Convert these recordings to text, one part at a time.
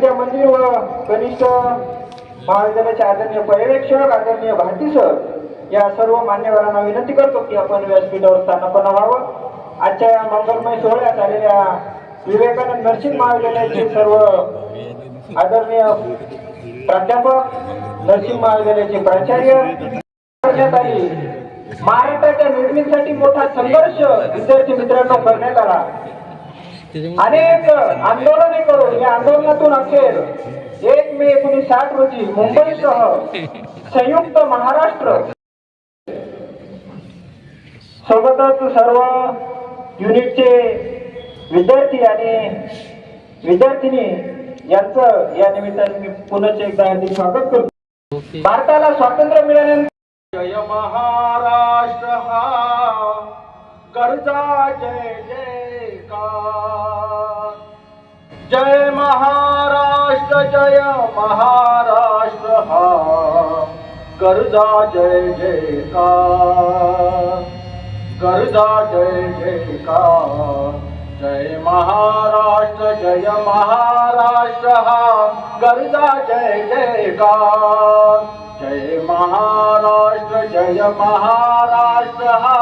प्राथमिक व कनिष्ठ महाविद्यालयाचे आदरणीय पर्यवेक्षक आदरणीय भारती सर या सर्व मान्यवरांना विनंती करतो की आपण व्यासपीठावर स्थानापन्न व्हावं. आजच्या या मंगलमय सोहळ्यात आलेल्या विवेकानंद नर्सिंग महाविद्यालयाचे सर्व आदरणीय प्राध्यापक नर्सिंग महाविद्यालयाचे प्राचार्य करण्यात आली महाराष्ट्राच्या निर्मितीसाठी मोठा संघर्ष विद्यार्थी मित्रांनो करण्यात आला. अनेक आंदोलने करून या आंदोलनातून अखेर एक मे एकोणीसशे साठ रोजी मुंबईसह संयुक्त महाराष्ट्र सोबतच सर्व युनिटचे विद्यार्थी आणि विद्यार्थिनी यांचं या निमित्ताने मी पुन्हा एकदा हार्दिक स्वागत करतो. भारताला स्वातंत्र्य मिळाल्यानंतर जय महाराष्ट्र हा. गरजा जय जयकार. जय महाराष्ट्र जय महाराष्ट्र हा. गरजा जय का गरजा जय जयकार. जय महाराष्ट्र जय महाराष्ट्र हा. गरजा जय का जय महाराष्ट्र जय महाराष्ट्र हा.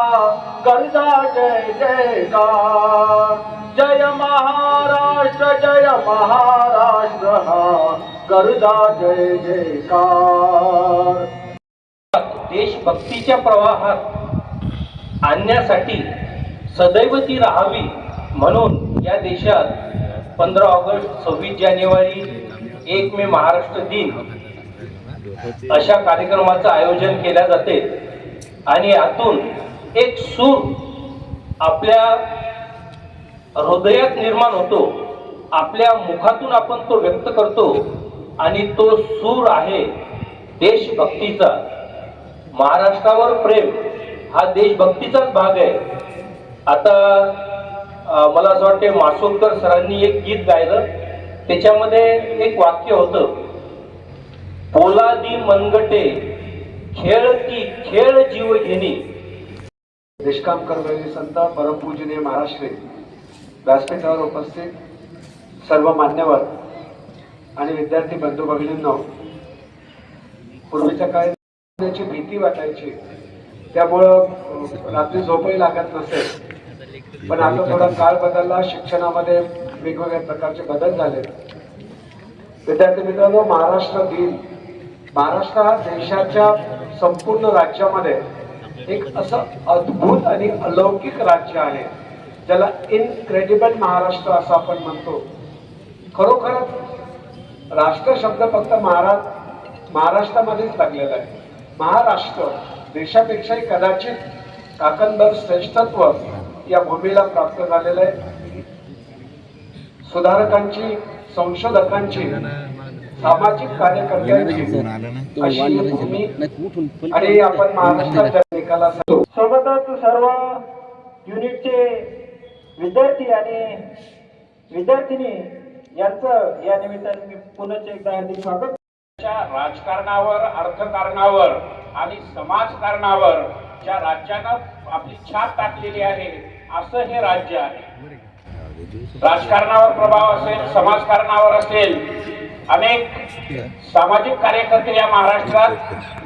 जय जय का महाराष्ट्र हा जय जयकार. देशभक्तीच्या प्रवाहात आणण्यासाठी सदैव ती राहावी म्हणून या देशात पंधरा ऑगस्ट सव्वीस जानेवारी एक मे महाराष्ट्र दिन अशा कार्यक्रमाचं आयोजन केल्या जाते. आणि यातून एक सूर आपल्या हृदयात निर्माण होतो. आपल्या मुखातून आपण तो व्यक्त करतो आणि तो सूर आहे देशभक्तीचा. महाराष्ट्रावर प्रेम हा देशभक्तीचाच भाग आहे. आता मला असं वाटते मासोदकर सरांनी एक गीत गायलं. त्याच्यामध्ये एक वाक्य होतं. पोलादी मनगटे खेळ की खेळ जीव घेणी. निष्काम करणारे संत परमपूजनीय महाराष्ट्रे व्यासपीठावर उपस्थित सर्व मान्यवर आणि विद्यार्थी बंधू भगिनींनो पूर्वीच्या काळी त्याची भीती वाटायची त्यामुळं रात्री झोपही लागत नसेल पण आता थोडा काळ बदलला शिक्षणामध्ये वेगवेगळ्या प्रकारचे बदल झाले. विद्यार्थी मित्रांनो महाराष्ट्र दिन महाराष्ट्र हा देशाच्या संपूर्ण राज्यामध्ये एक असं अद्भुत आणि अलौकिक राज्य आहे ज्याला इनक्रेडिबल महाराष्ट्र असं आपण म्हणतो. खरोखरच राष्ट्र शब्द फक्त महाराज महाराष्ट्रामध्येच लागलेला आहे. महाराष्ट्र देशापेक्षाही कदाचित काकंदर श्रेष्ठत्व या भूमीला प्राप्त झालेलं आहे. सुधारकांची संशोधकांची सामाजिक कार्यकर्त्यांची अशी भूमी आणि आपण महाराष्ट्राच्या सोबतच सर्व युनिटचे विद्यार्थी आणि विद्यार्थिनी यांचं या निमित्ताने मी पुन्हा एकदा हार्दिक स्वागत राजकारणावर अर्थकारणावर आणि समाजकारणावर ज्या राज्यानं आपली छाप टाकलेली आहे असं हे राज्य आहे. राजकारणावर प्रभाव असेल समाजकारणावर असेल अनेक सामाजिक कार्यकर्ते या महाराष्ट्रात